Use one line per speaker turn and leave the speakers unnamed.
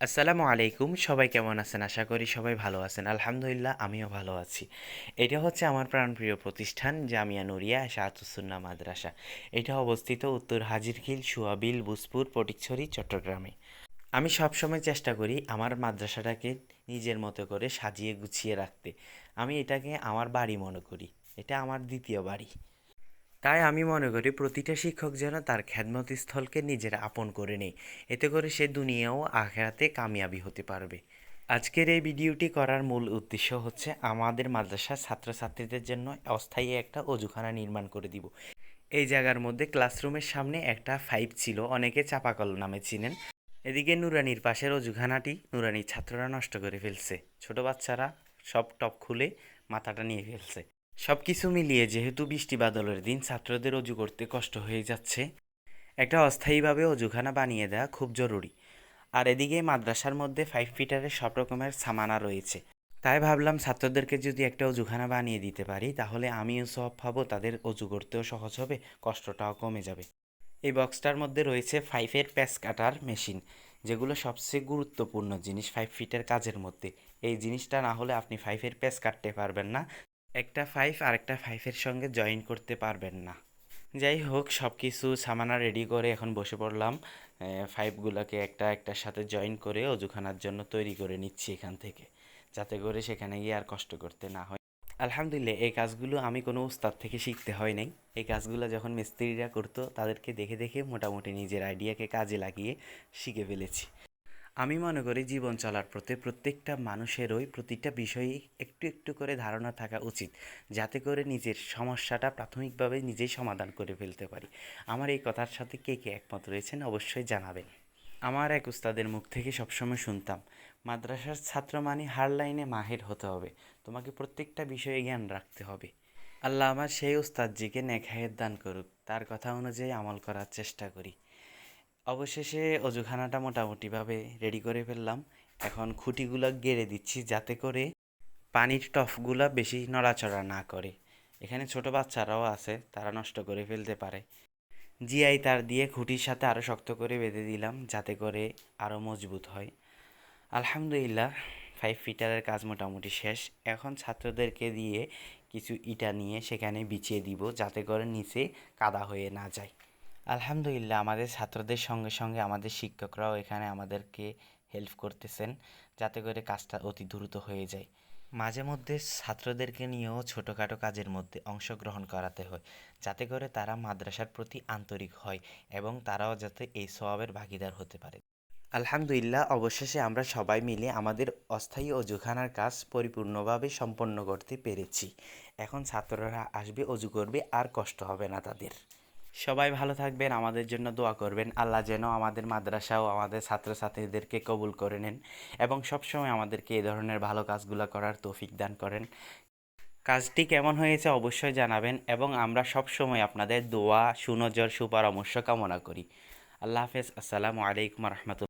আসসালামু আলাইকুম, সবাই কেমন আছেন? আশা করি সবাই ভালো আছেন। আলহামদুলিল্লাহ, আমিও ভালো আছি। এটা হচ্ছে আমার প্রাণপ্রিয় প্রতিষ্ঠান, জামিয়া নুরিয়া শাহাতুসুন্না মাদ্রাসা। এটা অবস্থিত উত্তর হাজিরখিল, সুয়াবিল বুসপুর পটিকছড়ি, চট্টগ্রামে। আমি সবসময় চেষ্টা করি আমার মাদ্রাসাটাকে নিজের মতো করে সাজিয়ে গুছিয়ে রাখতে। আমি এটাকে আমার বাড়ি মনে করি। এটা আমার দ্বিতীয় বাড়ি। তাই আমি মনে করি প্রতিটা শিক্ষক যেন তার খ্যাতমত স্থলকে নিজের আপন করে নেয়। এতে করে সে দুনিয়া ও আখেরাতে কামিয়াবি হতে পারবে। আজকের এই ভিডিওটি করার মূল উদ্দেশ্য হচ্ছে আমাদের মাদ্রাসার ছাত্রছাত্রীদের জন্য অস্থায়ী একটা অজুখানা নির্মাণ করে দিব। এই জায়গার মধ্যে ক্লাসরুমের সামনে একটা ফাইভ ছিল, অনেকে চাপাকল নামে চিনেন। এদিকে নুরানির পাশের অজুখানাটি নুরানির ছাত্ররা নষ্ট করে ফেলছে। ছোট বাচ্চারা সব টপ খুলে মাথাটা নিয়ে ফেলছে। সব কিছু মিলিয়ে যেহেতু বৃষ্টি বাদলের দিন, ছাত্রদের অজু করতে কষ্ট হয়ে যাচ্ছে। একটা অস্থায়ীভাবে অজুখানা বানিয়ে দেওয়া খুব জরুরি। আর এদিকে মাদ্রাসার মধ্যে ফাইভ ফিটারের সব রকমের সামানা রয়েছে। তাই ভাবলাম ছাত্রদেরকে যদি একটা অজুখানা বানিয়ে দিতে পারি, তাহলে আমিও সব পাবো তাদের অজু করতেও সহজ হবে, কষ্টটাও কমে যাবে। এই বক্সটার মধ্যে রয়েছে ফাইভের প্যাচ কাটার মেশিন যেগুলো সবচেয়ে গুরুত্বপূর্ণ জিনিস ফাইভ ফিটের কাজের মধ্যে। এই জিনিসটা না হলে আপনি ফাইভের প্যাচ কাটতে পারবেন না। একটা ফাইভ আর একটা ফাইভের সঙ্গে জয়েন করতে পারবেন না। যাই হোক সব কিছু সামানা রেডি করে এখন বসে পড়লাম। ফাইভগুলোকে একটা একটার সাথে জয়েন করে অজুখানার জন্য তৈরি করে নিচ্ছি এখান থেকে। যাতে করে সেখানে গিয়ে আর কষ্ট করতে না হয়। আলহামদুলিল্লাহ, এই কাজগুলো আমি কোনো উস্তাদ থেকে শিখতে হয় নাই। এই কাজগুলো যখন মিস্ত্রিরা করতো, তাদেরকে দেখে দেখে মোটামুটি নিজের আইডিয়াকে কাজে লাগিয়ে শিখে ফেলেছি। আমি মনে করি জীবন চলার পথে প্রত্যেকটা মানুষেরই প্রতিটা বিষয়ে একটু একটু করে ধারণা থাকা উচিত, যাতে করে নিজের সমস্যাটা প্রাথমিকভাবে নিজেই সমাধান করে ফেলতে পারি। আমার এই কথার সাথে কে কে একমত রয়েছেন অবশ্যই জানাবেন। আমার এক উস্তাদের মুখ থেকে সবসময় শুনতাম, মাদ্রাসার ছাত্র মানে হার লাইনে মাহের হতে হবে, তোমাকে প্রত্যেকটা বিষয়ে জ্ঞান রাখতে হবে। আল্লাহ আমার সেই উস্তাদজিকে নেখায়ের দান করুক, তার কথা অনুযায়ী আমল করার চেষ্টা করি। অবশেষে অজুখানাটা মোটামুটিভাবে রেডি করে ফেললাম। এখন খুঁটিগুলো গেড়ে দিচ্ছি যাতে করে পানির টফগুলো বেশি নড়াচড়া না করে। এখানে ছোট বাচ্চারাও আছে, তারা নষ্ট করে ফেলতে পারে। জিআই তার দিয়ে খুঁটির সাথে আরও শক্ত করে বেঁধে দিলাম যাতে করে আরও মজবুত হয়। আলহামদুলিল্লাহ ফাইভ ফিটারের কাজ মোটামুটি শেষ। এখন ছাত্রদেরকে দিয়ে কিছু ইটা নিয়ে সেখানে বিছিয়ে দিব যাতে করে নিচে কাদা হয়ে না যায়। আলহামদুলিল্লাহ, আমাদের ছাত্রদের সঙ্গে সঙ্গে আমাদের শিক্ষকরাও এখানে আমাদেরকে হেল্প করতেছেন যাতে করে কাজটা অতি দ্রুত হয়ে যায়। মাঝে মধ্যে ছাত্রদেরকে নিয়েও ছোটোখাটো কাজের মধ্যে অংশগ্রহণ করাতে হয়, যাতে করে তারা মাদ্রাসার প্রতি আন্তরিক হয় এবং তারাও যাতে এই স্বভাবের ভাগিদার হতে পারে। আলহামদুলিল্লাহ, অবশেষে আমরা সবাই মিলে আমাদের অস্থায়ী অজুখানার কাজ পরিপূর্ণভাবে সম্পন্ন করতে পেরেছি। এখন ছাত্ররা আসবে, অজু করবে, আর কষ্ট হবে না তাদের। সবাই ভালো থাকবেন, আমাদের জন্য দোয়া করবেন। আল্লাহ যেন আমাদের মাদ্রাসাও আমাদের ছাত্রছাত্রীদেরকে কবুল করে নেন এবং সবসময় আমাদেরকে এই ধরনের ভালো কাজগুলো করার তৌফিক দান করেন। কাজটি কেমন হয়েছে অবশ্যই জানাবেন এবং আমরা সবসময় আপনাদের দোয়া, সুনজর, সুপরামর্শ কামনা করি। আল্লাহ হাফেজ। আসসালামু আলাইকুম রহমতুল্লাহ।